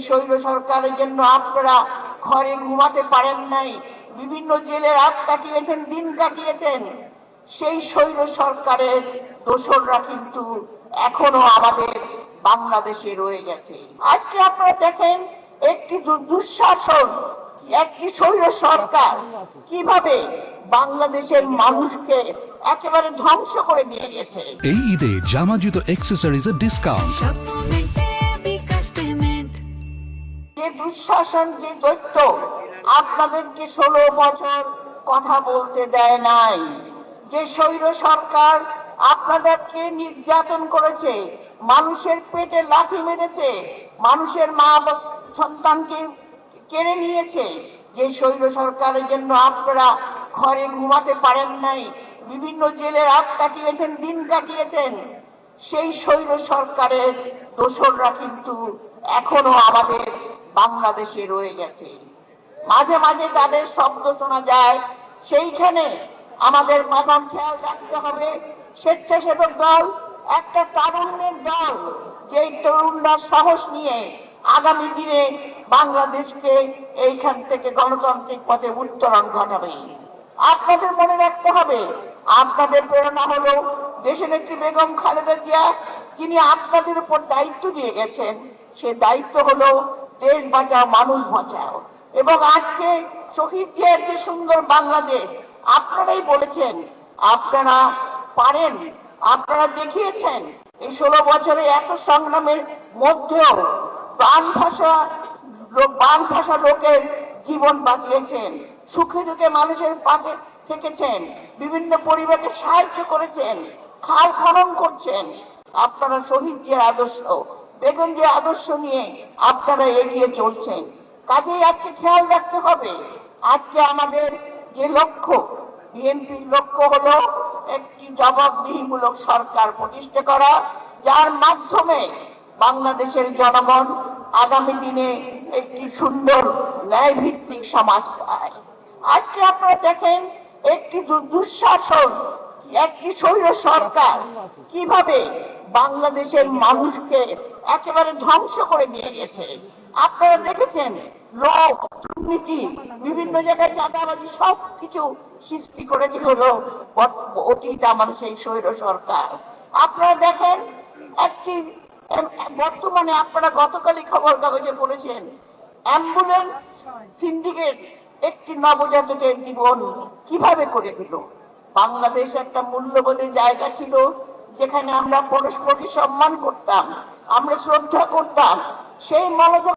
স্বৈর সরকারের জন্য আপনারা ঘরে ঘুমাতে পারেন নাই। বিভিন্ন জেলে রাত কাটিয়েছেন দিন কাটিয়েছেন। সেই স্বৈর সরকারের দোসররা কিন্তু এখনও আমাদের বাংলাদেশে রয়ে গেছে। আজকে আপনারা দেখেন একটি দু- দুঃশাসন একটি স্বৈর সরকার কীভাবে বাংলাদেশের মানুষকে একেবারে ধ্বংস করে দিয়ে গেছে। এই ঈদে জামা জুতো অ্যাক্সেসরিজের ডিসকাউন্ট দুঃশাসন যে দৈত্য। আপনাদেরকে ষোলো বছর কথা বলতে দেয় নাই। যে স্বৈর সরকার আপনাদেরকে নির্যাতন করেছে, মানুষের পেটে লাথি মেরেছে, মানুষের মা সন্তানকে কেড়ে নিয়েছে, যে স্বৈর সরকারের জন্য আপনারা ঘরে ঘুমাতে পারেন নাই, বিভিন্ন জেলে রাত কাটিয়েছেন, দিন কাটিয়েছেন, সেই স্বৈর সরকারের দোসররা কিন্তু এখনও আমাদের বাংলাদেশে রয়ে গেছে। মাঝে মাঝে তাদের শব্দ শোনা যায়। সেইখানে আমাদের এখন খেয়াল রাখতে হবে, স্বেচ্ছাসেবক দল, একটা তারুণ্যের দল যে তরুণরা সাহস নিয়ে আগামী দিনে বাংলাদেশকে এইখান থেকে গণতান্ত্রিক পথে উত্তরণ ঘটাবে। আপনাদের মনে রাখতে হবে, আপনাদের প্রেরণা হলো দেশনেত্রী বেগম খালেদা জিয়া, যিনি আপনাদের উপর দায়িত্ব দিয়ে গেছেন, সে দায়িত্ব হলো দেশ বাঁচাও, মানুষ বাঁচাও। এবং আজকে শহীদ জিয়ার যে সুন্দর বাংলাদেশ, আপনারাই বলেছেন, আপনারা পারেন, আপনারা দেখিয়েছেন, এই ষোলো বছরে এত সংগ্রামের মধ্যেও প্রাণ ভাষা বান ভাষা লোকের জীবন বাঁচিয়েছেন, সুখে দুঃখে মানুষের পাশে থেকেছেন, বিভিন্ন পরিবারকে সাহায্য করেছেন, খাল খনন করছেন। আপনারা শহীদ যে আদর্শ বেগম যে আদর্শ নিয়ে আপনারা এগিয়ে চলছেন, কাজেই আজকে খেয়াল রাখতে হবে। আজকে আমাদের যে লক্ষ্য, বিএনপির লক্ষ্য হলো একটি জবাবদিহিমূলক সরকার প্রতিষ্ঠা করা, যার মাধ্যমে বাংলাদেশের জনগণ আগামী দিনে একটি সুন্দর ন্যায় ভিত্তিক সমাজ পায়। আজকে আপনারা দেখেন, একটি দুঃশাসন একটি স্বৈর সরকার কীভাবে বাংলাদেশের মানুষকে একেবারে ধ্বংস করে দিয়ে গেছে? আপনারা দেখেছেন লোক দুর্নীতি, বিভিন্ন জায়গায় চাঁদাবাজি সব কিছু সৃষ্টি করেছে হলো অতীত আমার সেই স্বৈর সরকার। আপনারা দেখেন, একটি বর্তমানে আপনারা গতকালই খবর কাগজে পড়েছেন, অ্যাম্বুলেন্স সিন্ডিকেট একটি নবজাতকের জীবন কীভাবে করে দিল? বাংলাদেশ একটা মূল্যবোধের জায়গা ছিল যেখানে আমরা পরস্পরকে সম্মান করতাম, আমরা শ্রদ্ধা করতাম। সেই মনোযোগ